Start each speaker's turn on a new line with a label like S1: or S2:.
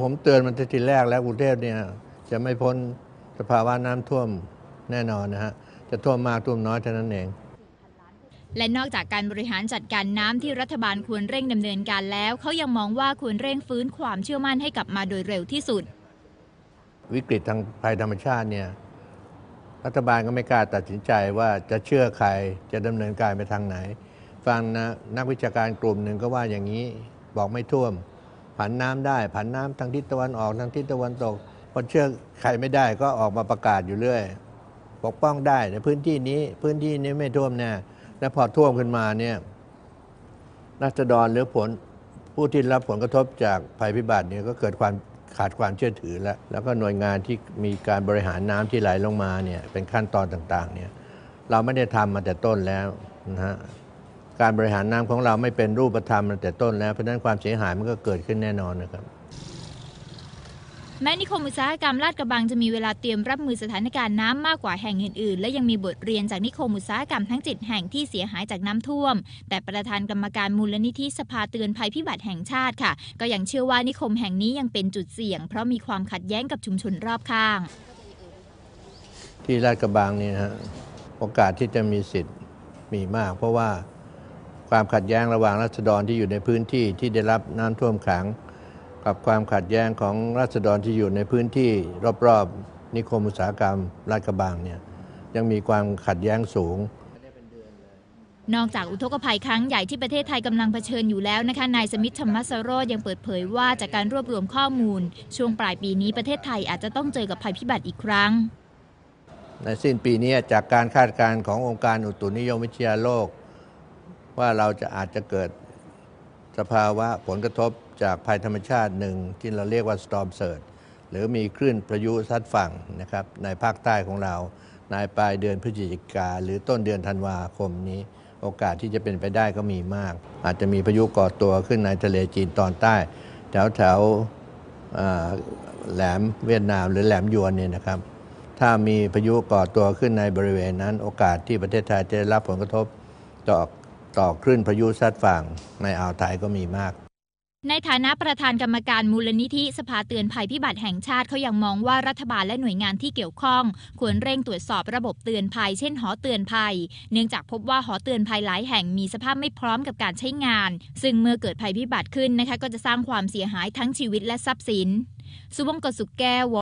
S1: ผมเตือนมันตั้งทีแรกแล้วกรุงเทพเนี่ยจะไม่พ้นสภาวะน้ำท่วมแน่นอนนะฮะ จะท่วมมากท่วมน้อยเท่านั้นเอง
S2: และนอกจากการบริหารจัดการน้ำที่รัฐบาลควรเร่งดำเนินการแล้ว เขายังมองว่าควรเร่งฟื้นความเชื่อมั่นให้กลับมาโดยเร็วที่สุด
S1: วิกฤตทางภัยธรรมชาติเนี่ยรัฐบาลก็ไม่กล้าตัดสินใจว่าจะเชื่อใครจะดำเนินการไปทางไหน ฟังนะนักวิชาการกลุ่มหนึ่งก็ว่าอย่างนี้บอกไม่ท่วม ผันน้ำได้ ผันน้ำทางทิศตะวันออกทางทิศตะวันตกพอเชื่อใครไม่ได้ก็ออกมาประกาศอยู่เรื่อยปกป้องได้ในพื้นที่นี้พื้นที่นี้ไม่ท่วมแน่แล้วพอท่วมขึ้นมาเนี่ยรัษฎรหรือผลผู้ที่รับผลกระทบจากภัยพิบัติเนี่ยก็เกิดความขาดความเชื่อถือแล้ว แล้วก็หน่วยงานที่มีการบริหารน้ำที่ไหลลงมาเนี่ยเป็นขั้นตอนต่างๆเนี่ยเราไม่ได้ทำมาแต่ต้นแล้วนะฮะ การบริหารน้ำของเราไม่เป็นรูปธรรมมาแต่ต้นแล้วเพราะฉะนั้นความเสียหายมันก็เกิดขึ้นแน่นอนนะครับ
S2: แม้นิคมอุตสาหกรรมลาดกระบังจะมีเวลาเตรียมรับมือสถานการณ์น้ำมากกว่าแห่งอื่นๆ และยังมีบทเรียนจากนิคมอุตสาหกรรมทั้ง 7 แห่งที่เสียหายจากน้ำท่วม แต่ประธานกรรมการมูลนิธิสภาเตือนภัยพิบัติแห่งชาติค่ะ ก็ยังเชื่อว่านิคมแห่งนี้ยังเป็นจุดเสี่ยง เพราะมีความขัดแย้งกับชุมชนรอบข้าง
S1: ที่ลาดกระบังนี่นะฮะโอกาสที่จะมีสิทธิ์มีมาก เพราะว่า ความขัดแย้งระหว่างรัษฎรที่อยู่ในพื้นที่ที่ได้รับน้ำท่วมขัง กับความขัดแย้งของรัษฎรที่อยู่ในพื้นที่รอบๆ นิคมอุตสาหกรรมลาดกระบังเนี่ยยังมีความขัดแย้งสูง
S2: นอกจากอุทกภัยครั้งใหญ่ที่ประเทศไทยกำลังเผชิญอยู่แล้วนะคะ นายสมิทธธรรมสโรธยังเปิดเผยว่าจากการรวบรวมข้อมูล ช่วงปลายปีนี้ประเทศไทยอาจจะต้องเจอกับภัยพิบัติอีกครั้ง
S1: ในสิ้นปีนี้จากการคาดการณ์ขององค์การอุตุนิยมวิทยาโลก ว่าเราจะอาจจะเกิดสภาวะผลกระทบจากภัยธรรมชาติหนึ่งที่เราเรียกว่า storm surge หรือมีคลื่นพายุซัดฝั่งนะครับในภาคใต้ของเราในปลายเดือนพฤศจิกาหรือต้นเดือนธันวาคมนี้ โอกาสที่จะเป็นไปได้ก็มีมาก อาจจะมีพายุก่อตัวขึ้นในทะเลจีนตอนใต้ แถวแถวแหลมเวียดนามหรือแหลมยวนเนี่ยนะครับ ถ้ามีพายุก่อตัวขึ้นในบริเวณนั้น โอกาสที่ประเทศไทยจะได้รับผลกระทบต่อ ต่อคลื่นพายุซัดฝั่งในอ่าวไทยก็มีมาก
S2: ในฐานะประธานกรรมการมูลนิธิสภาเตือนภัยพิบัติแห่งชาติเขายังมองว่ารัฐบาลและหน่วยงานที่เกี่ยวข้อง ควรเร่งตรวจสอบระบบเตือนภัย เช่นหอเตือนภัย เนื่องจากพบว่าหอเตือนภัยหลายแห่งมีสภาพไม่พร้อมกับการใช้งาน ซึ่งเมื่อเกิดภัยพิบัติขึ้นนะคะก็จะสร้างความเสียหายทั้งชีวิตและทรัพย์สิน สุวงกสุกแก้ว